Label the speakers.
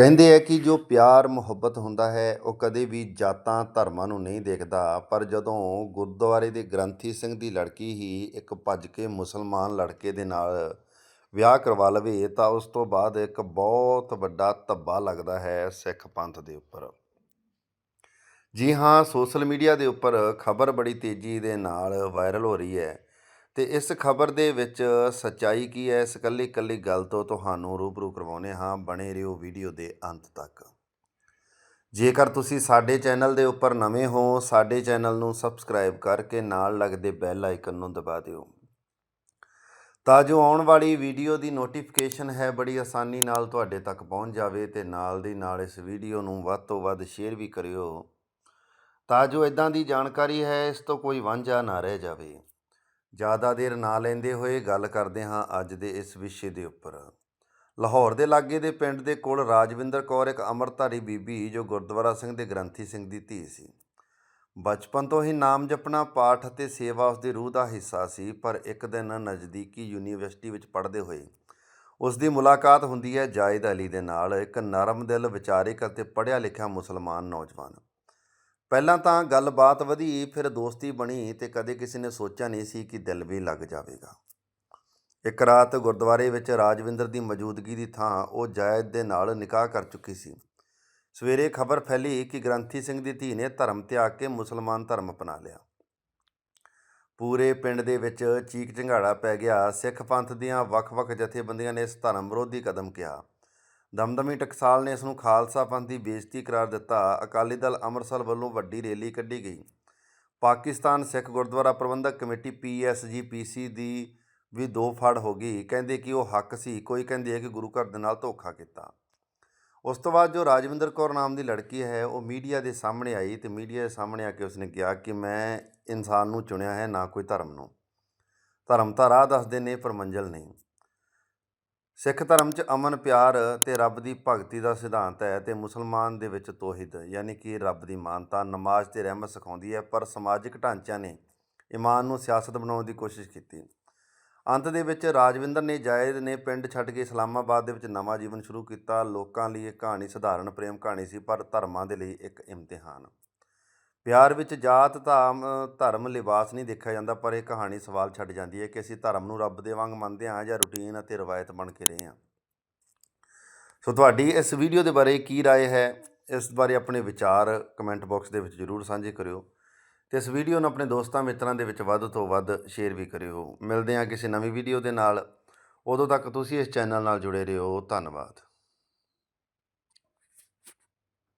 Speaker 1: ਕਹਿੰਦੇ ਆ ਕਿ ਜੋ ਪਿਆਰ, ਮੁਹੱਬਤ ਹੁੰਦਾ ਹੈ, ਉਹ ਕਦੇ ਵੀ ਜਾਤਾਂ, ਧਰਮਾਂ ਨੂੰ ਨਹੀਂ ਦੇਖਦਾ। ਪਰ ਜਦੋਂ ਗੁਰਦੁਆਰੇ ਦੇ ਗ੍ਰੰਥੀ ਸਿੰਘ ਦੀ ਲੜਕੀ ਹੀ ਇੱਕ ਭੱਜ ਕੇ ਮੁਸਲਮਾਨ ਲੜਕੇ ਦੇ ਨਾਲ ਵਿਆਹ ਕਰਵਾ ਲਵੇ, ਤਾਂ ਉਸ ਤੋਂ ਬਾਅਦ ਇੱਕ ਬਹੁਤ ਵੱਡਾ ਧੱਬਾ ਲੱਗਦਾ ਹੈ ਸਿੱਖ ਪੰਥ ਦੇ ਉੱਪਰ। ਜੀ ਹਾਂ, ਸੋਸ਼ਲ ਮੀਡੀਆ ਦੇ ਉੱਪਰ ਖਬਰ ਬੜੀ ਤੇਜ਼ੀ ਦੇ ਨਾਲ ਵਾਇਰਲ ਹੋ ਰਹੀ ਹੈ। ਤੇ ਇਸ ਖਬਰ ਦੇ ਵਿੱਚ ਸੱਚਾਈ ਕੀ ਹੈ? ਇਸ ਇਕੱਲੀ ਇਕੱਲੀ ਗੱਲ ਤੋਂ ਤੁਹਾਨੂੰ ਰੂਬਰੂ ਕਰਵਾਉਂਦੇ ਹਾਂ। ਬਣੇ ਰਹੋ ਵੀਡੀਓ ਦੇ ਅੰਤ ਤੱਕ। ਜੇਕਰ ਤੁਸੀਂ ਸਾਡੇ ਚੈਨਲ ਦੇ ਉੱਪਰ ਨਵੇਂ ਹੋ, ਸਾਡੇ ਚੈਨਲ ਨੂੰ ਸਬਸਕ੍ਰਾਈਬ ਕਰਕੇ ਨਾਲ ਲੱਗਦੇ ਬੈਲ ਆਈਕਨ ਨੂੰ ਦਬਾ ਦਿਓ। ਤਾਂ ਜੋ ਆਉਣ ਵਾਲੀ ਵੀਡੀਓ ਦੀ ਨੋਟੀਫਿਕੇਸ਼ਨ ਹੈ, ਬੜੀ ਆਸਾਨੀ ਨਾਲ ਤੁਹਾਡੇ ਤੱਕ ਪਹੁੰਚ ਜਾਵੇ ਤੇ ਨਾਲ ਦੀ ਨਾਲ ਇਸ ਵੀਡੀਓ ਨੂੰ ਵੱਧ ਤੋਂ ਵੱਧ ਸ਼ੇਅਰ ਵੀ ਕਰਿਓ। ਤਾਂ ਜੋ ਇਦਾਂ ਦੀ ਜਾਣਕਾਰੀ ਹੈ, ਇਸ ਤੋਂ ਕੋਈ ਵਾਂਝਾ ਨਾ ਰਹਿ ਜਾਵੇ। ਜ਼ਿਆਦਾ ਦੇਰ ਨਾ ਲੈਂਦੇ ਹੋਏ ਗੱਲ ਕਰਦੇ ਹਾਂ ਅੱਜ ਦੇ ਇਸ ਵਿਸ਼ੇ ਦੇ ਉੱਪਰ। ਲਾਹੌਰ ਦੇ ਲਾਗੇ ਦੇ ਪਿੰਡ ਦੇ ਕੋਲ ਰਾਜਵਿੰਦਰ ਕੌਰ ਇੱਕ ਅੰਮ੍ਰਿਤਧਾਰੀ ਬੀਬੀ ਜੋ ਗੁਰਦੁਆਰਾ ਸਿੰਘ ਦੇ ਗ੍ਰੰਥੀ ਸਿੰਘ ਦੀ ਧੀ ਸੀ। ਬਚਪਨ ਤੋਂ ਹੀ ਨਾਮ ਜਪਣਾ, ਪਾਠ ਅਤੇ ਸੇਵਾ ਉਸ ਦੀ ਰੂਹ ਦਾ ਹਿੱਸਾ ਸੀ, ਪਰ ਇੱਕ ਦਿਨ ਨਜ਼ਦੀਕੀ ਯੂਨੀਵਰਸਿਟੀ ਵਿੱਚ ਪੜ੍ਹਦੇ ਹੋਏ ਉਸ ਦੀ ਮੁਲਾਕਾਤ ਹੁੰਦੀ ਹੈ ਜਾਇਦ ਅਲੀ ਦੇ ਨਾਲ, ਇੱਕ ਨਰਮ ਦਿਲ, ਵਿਚਾਰਿਕ ਅਤੇ ਪੜ੍ਹਿਆ ਲਿਖਿਆ ਮੁਸਲਮਾਨ ਨੌਜਵਾਨ। ਪਹਿਲਾਂ ਤਾਂ ਗੱਲਬਾਤ ਵਧੀ, ਫਿਰ ਦੋਸਤੀ ਬਣੀ ਤੇ ਕਦੇ ਕਿਸੇ ਨੇ ਸੋਚਿਆ ਨਹੀਂ ਸੀ ਕਿ ਦਿਲ ਵੀ ਲੱਗ ਜਾਵੇਗਾ। ਇੱਕ ਰਾਤ ਗੁਰਦੁਆਰੇ ਵਿੱਚ ਰਾਜਵਿੰਦਰ ਦੀ ਮੌਜੂਦਗੀ ਦੀ ਥਾਂ ਉਹ ਜਾਇਦ ਦੇ ਨਾਲ ਨਿਕਾਹ ਕਰ ਚੁੱਕੀ ਸੀ। ਸਵੇਰੇ ਖਬਰ ਫੈਲੀ ਕਿ ਗ੍ਰੰਥੀ ਸਿੰਘ ਦੀ ਧੀ ਨੇ ਧਰਮ ਤਿਆਗ ਕੇ ਮੁਸਲਮਾਨ ਧਰਮ ਅਪਣਾ ਲਿਆ। ਪੂਰੇ ਪਿੰਡ ਦੇ ਵਿੱਚ ਚੀਕ ਝੰਗਾੜਾ ਪੈ ਗਿਆ। ਸਿੱਖ ਪੰਥ ਦੀਆਂ ਵੱਖ-ਵੱਖ ਜਥੇਬੰਦੀਆਂ ਨੇ ਇਸ ਧਰਮ ਵਿਰੋਧੀ ਕਦਮ ਕਿਹਾ। ਦਮਦਮੀ ਟਕਸਾਲ ਨੇ ਇਸ ਨੂੰ ਖਾਲਸਾ ਪੰਥ ਦੀ ਬੇਇੱਜ਼ਤੀ ਕਰਾਰ ਦਿੱਤਾ। ਅਕਾਲੀ ਦਲ ਅੰਮ੍ਰਿਤਸਰ ਵੱਲੋਂ ਵੱਡੀ ਰੈਲੀ ਕੱਢੀ ਗਈ। Pakistan Sikh Gurdwara Prabandhak committee PSG PC ਦੀ ਵੀ ਦੋ ਫੜ ਹੋ ਗਈ। ਕਹਿੰਦੇ ਕਿ ਉਹ ਹੱਕ ਸੀ, ਕੋਈ ਕਹਿੰਦੇ ਹੈ ਕਿ ਗੁਰੂ ਘਰ ਦੇ ਨਾਲ ਧੋਖਾ ਕੀਤਾ। ਉਸ ਤੋਂ ਬਾਅਦ ਜੋ ਰਾਜਵਿੰਦਰ ਕੌਰ ਨਾਮ ਦੀ ਲੜਕੀ ਹੈ, ਉਹ ਮੀਡੀਆ ਦੇ ਸਾਹਮਣੇ ਆਈ ਤੇ ਮੀਡੀਆ ਦੇ ਸਾਹਮਣੇ ਆ ਕੇ ਉਸਨੇ ਕਿਹਾ ਕਿ ਮੈਂ ਇਨਸਾਨ ਨੂੰ ਚੁਣਿਆ ਹੈ, ਨਾ ਕੋਈ ਧਰਮ ਨੂੰ। ਧਰਮ ਤਾਂ ਰਾਹ ਦੱਸਦੇ ਨੇ, ਪਰ ਮੰਜ਼ਿਲ ਨਹੀਂ। ਸਿੱਖ ਧਰਮ 'ਚ ਅਮਨ ਪਿਆਰ ਤੇ ਰੱਬ ਦੀ ਭਗਤੀ ਦਾ ਸਿਧਾਂਤ ਹੈ ਤੇ ਮੁਸਲਮਾਨ ਦੇ ਵਿੱਚ ਤੋਹਿਦ, ਯਾਨੀ ਕਿ ਰੱਬ ਦੀ ਮਾਨਤਾ, ਨਮਾਜ਼ ਤੇ ਰਹਿਮਤ ਸਿਖਾਉਂਦੀ ਹੈ, ਪਰ ਸਮਾਜਿਕ ਢਾਂਚਿਆਂ ਨੇ ਇਮਾਨ ਨੂੰ ਸਿਆਸਤ ਬਣਾਉਣ ਦੀ ਕੋਸ਼ਿਸ਼ ਕੀਤੀ। ਅੰਤ ਦੇ ਵਿੱਚ ਰਾਜਵਿੰਦਰ ਨੇ ਜਾਇਦ ਨੇ ਪਿੰਡ ਛੱਡ ਕੇ ਇਸਲਾਮਾਬਾਦ ਦੇ ਵਿੱਚ ਨਵਾਂ ਜੀਵਨ ਸ਼ੁਰੂ ਕੀਤਾ। ਲੋਕਾਂ ਲਈ ਇਹ ਕਹਾਣੀ ਸਧਾਰਨ ਪ੍ਰੇਮ ਕਹਾਣੀ ਸੀ, ਪਰ ਧਰਮਾਂ ਦੇ ਲਈ ਇੱਕ ਇਮਤਿਹਾਨ। ਪਿਆਰ ਵਿੱਚ ਜਾਤ ਧਾਮ ਧਰਮ ਲਿਬਾਸ ਨਹੀਂ ਦੇਖਿਆ ਜਾਂਦਾ ਪਰ ਇਹ ਕਹਾਣੀ ਸਵਾਲ ਛੱਡ ਜਾਂਦੀ ਹੈ ਕਿ ਅਸੀਂ ਧਰਮ ਨੂੰ ਰੱਬ ਦੇ ਵਾਂਗ ਮੰਨਦੇ ਹਾਂ ਜਾਂ ਰੁਟੀਨ ਅਤੇ ਰਵਾਇਤ ਬਣ ਕੇ ਰਹੇ ਹਾਂ ਸੋ ਤੁਹਾਡੀ ਇਸ ਵੀਡੀਓ ਦੇ ਬਾਰੇ ਕੀ رائے ਹੈ ਇਸ ਬਾਰੇ ਆਪਣੇ ਵਿਚਾਰ ਕਮੈਂਟ ਬਾਕਸ ਦੇ ਵਿੱਚ ਜ਼ਰੂਰ ਸਾਂਝੇ ਕਰਿਓ ਤੇ ਇਸ ਵੀਡੀਓ ਨੂੰ ਆਪਣੇ ਦੋਸਤਾਂ ਮਿੱਤਰਾਂ ਦੇ ਵਿੱਚ ਵੱਧ ਤੋਂ ਵੱਧ ਸ਼ੇਅਰ ਵੀ ਕਰਿਓ ਮਿਲਦੇ ਹਾਂ ਕਿਸੇ ਨਵੀਂ ਵੀਡੀਓ ਦੇ ਨਾਲ ਉਦੋਂ ਤੱਕ ਤੁਸੀਂ ਇਸ ਚੈਨਲ ਨਾਲ ਜੁੜੇ ਰਹੋ ਧੰਨਵਾਦ